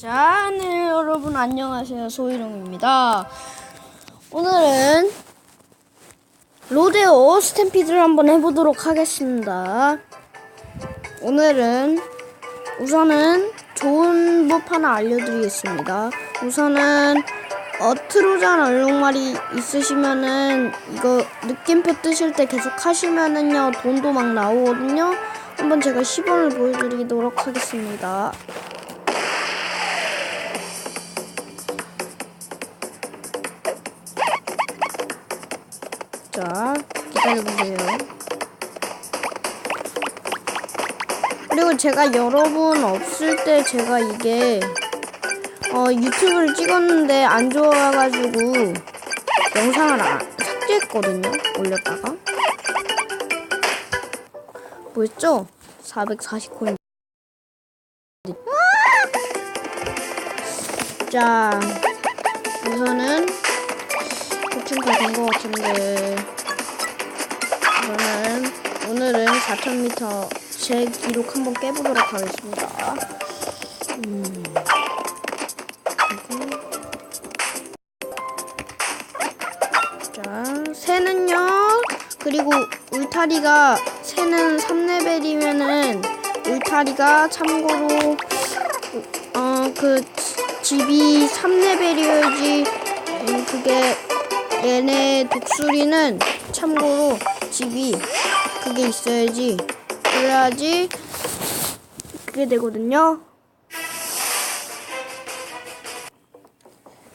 자, 네, 여러분 안녕하세요. 소희룡입니다. 오늘은 로데오 스탬피드를 한번 해보도록 하겠습니다. 오늘은 우선은 좋은 법 하나 알려드리겠습니다. 우선은 어, 트로잔 얼룩말이 있으시면은 이거 느낌표 뜨실 때 계속 하시면은요 돈도 막 나오거든요. 한번 제가 시범을 보여드리도록 하겠습니다. 자, 기다려보세요. 그리고 제가 여러분 없을 때 제가 이게 어, 유튜브를 찍었는데 안 좋아가지고 영상을 안, 삭제했거든요. 올렸다가. 뭐였죠? 440코인. 자, 우선은 대충 다된것 같은데 4,000m 제 기록 한번 깨보도록 하겠습니다. 음. 자, 새는요. 그리고 울타리가 새는 3레벨이면은 울타리가 참고로 어그 집이 3레벨이어야지 음, 그게 얘네 독수리는 참고로 집이 그게 있어야지 그래야지 그게 되거든요.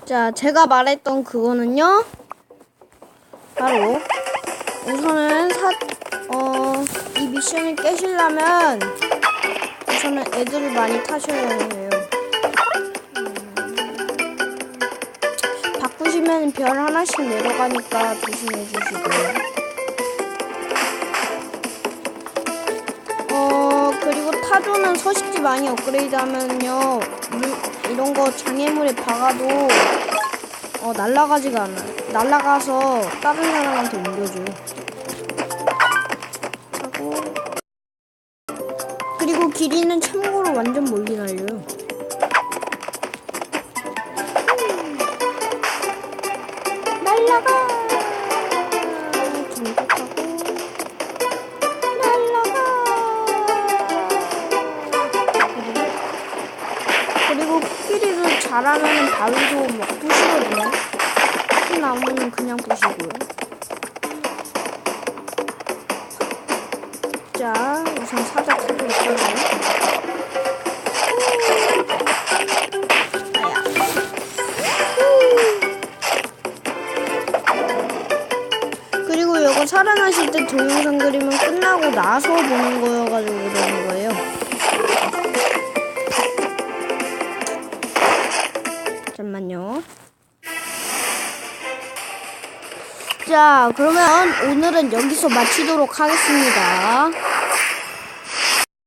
자, 제가 말했던 그거는요. 바로 우선은 사, 어, 이 미션을 깨시려면 우선은 애들을 많이 타셔야 해요. 음, 바꾸시면 별 하나씩 내려가니까 조심해 주시고요. 타조는 서식지 많이 업그레이드 하면요. 물, 이런 거 장애물에 박아도 어, 날아가지가 않아요. 날아가서 다른 사람한테 옮겨줘요. 하고 그리고 길이는 참고로 완전 멀리 날려요. 날라가 잘하면 바위도 막 부시거든요. 큰 나무는 그냥 부시고요. 자, 우선 사자 타고 있어요. 살아나실 때 동영상 그리면 끝나고 나서 보는 거여가지고 그러는 거예요. 잠만요. 자, 그러면 오늘은 여기서 마치도록 하겠습니다.